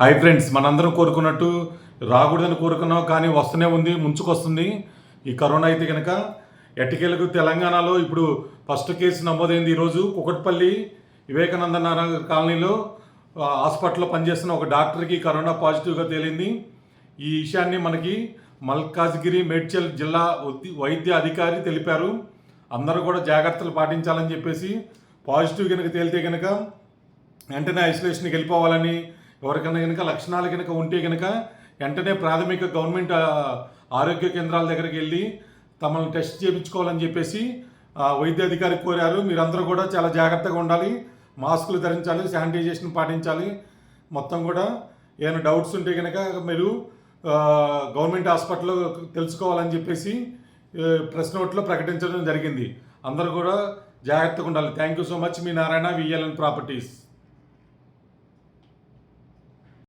Hi friends మనందరం కోరుకున్నట్టు రాకూడదని కోరుకున్నాం కానీ వస్తూనే ఉంది ముంచుకొస్తుంది. ఈ కరోనా అయితే కనుక ఎట్టకేలకు తెలంగాణలో ఇప్పుడు ఫస్ట్ కేసు నమోదైంది ఈరోజు కుకట్పల్లి వివేకానంద నగర్ కాలనీలో హాస్పిటల్లో పనిచేస్తున్న ఒక డాక్టర్కి కరోనా పాజిటివ్గా తేలింది. ఈ విషయాన్ని మనకి మల్కాజ్గిరి మేడ్చల్ జిల్లా వైద్య అధికారి తెలిపారు. అందరూ కూడా జాగ్రత్తలు పాటించాలని చెప్పేసి పాజిటివ్ కనుక తేలితే కనుక వెంటనే ఐసోలేషన్కి వెళ్ళిపోవాలని ఎవరికైనా కనుక లక్షణాలు కనుక ఉంటే కనుక వెంటనే ప్రాథమిక గవర్నమెంట్ ఆరోగ్య కేంద్రాల దగ్గరికి వెళ్ళి తమను టెస్ట్ చేయించుకోవాలని చెప్పేసి వైద్య అధికారికి కోరారు. మీరందరూ కూడా చాలా జాగ్రత్తగా ఉండాలి. మాస్కులు ధరించాలి శానిటైజేషన్ పాటించాలి. మొత్తం కూడా ఏమైనా డౌట్స్ ఉంటే కనుక మీరు గవర్నమెంట్ హాస్పిటల్లో తెలుసుకోవాలని చెప్పేసి ప్రెస్ నోట్లో ప్రకటించడం జరిగింది. అందరూ కూడా జాగ్రత్తగా ఉండాలి. Thank you so much. Me Narayana VLN properties.